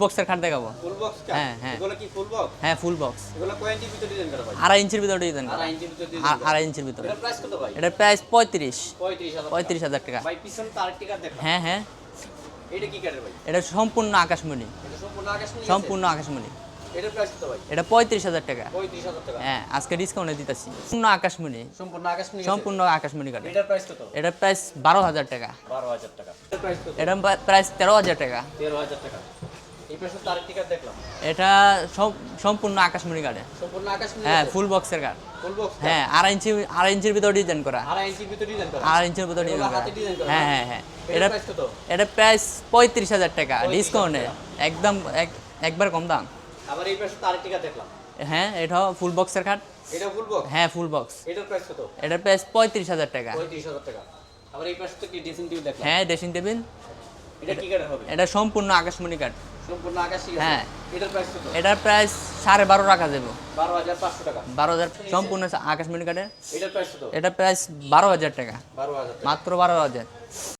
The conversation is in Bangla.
বক্সের খাট দেখাবো। ফুল বক্স হ্যাঁ, হ্যাঁ। এগুলো কি ফুল বক্স হ্যাঁ ফুল বক্স এগুলো কয় ইঞ্চির ভিতরে ডিজাইন করা ভাই? আড়াই ইঞ্চির ভিতরে ডিজাইন করা। আড়াই ইঞ্চির ভিতরে আড়াই ইঞ্চির ভিতরে। এটা প্রাইস কত ভাই? এটার প্রাইস পঁয়ত্রিশ। পঁয়ত্রিশ হাজার পঁয়ত্রিশ হাজার টাকা। ভাই পিছন তার টিকা দেখলাম হ্যাঁ হ্যাঁ। এটা কি কাঠের ভাই? এটা সম্পূর্ণ আকাশমণি। এটা সম্পূর্ণ আকাশ নিয়ে সম্পূর্ণ আকাশমণি। এটা প্রাইস কত ভাই? এটা পঁয়ত্রিশ হাজার টাকা। পঁয়ত্রিশ হাজার টাকা। হ্যাঁ আজকে ডিসকাউন্টে দিতেছি। সম্পূর্ণ আকাশমণি। সম্পূর্ণ আকাশ নিয়ে সম্পূর্ণ আকাশমণি কাটে। এটার প্রাইস কত? এটার প্রাইস বারো হাজার টাকা। বারো হাজার টাকা। এটার প্রাইস কত এটার প্রাইস তেরো হাজার টাকা। তেরো হাজার টাকা। এই পাশে তার টিকা দেখলাম। এটা সব- সম্পূর্ণ আকাশমণি কাটে সম্পূর্ণ হ্যাঁ ফুল বক্সের ফুল বক্স হ্যাঁ আড়াই ইঞ্চি আড়াই ইঞ্চির ভিতরে ডিজাইন করা। আড়াই ইঞ্চির ভিতরে ডিজাইন করা। আড়াই ইঞ্চির ভিতরে ডিজাইন করা। হাতে ডিজাইন করা হ্যাঁ হ্যাঁ হ্যাঁ। এটা এটা প্রাইস পঁয়ত্রিশ হাজার টাকা। 35,000 ডিসকাউন্টে একদম এক- একবার কম দাম। আবার এই পাশে তার টিকা দেখলাম। হ্যাঁ এটাও ফুল বক্সের খাট এটা ফুল বক্স হ্যাঁ ফুল বক্স এটার প্রাইস কত? এটার প্রাইস পঁয়ত্রিশ হাজার টাকা। পঁয়ত্রিশ হাজার টাকা। আবার এই পাশে তো কি ড্রেসিং টেবিল দেখলাম? হ্যাঁ ড্রেসিং টেবিল এটা কি কাঠের হবে? এটা সম্পূর্ণ আকাশমণি কাঠ হ্যাঁ। এটার প্রাইস কত? এটার প্রাইস সাড়ে বারো রাখা যাবে বারো হাজার টাকা। সম্পূর্ণ আকাশমণি কাঠের এটার প্রাইস টাকা। বারো হাজার টাকা। মাত্র বারো হাজার।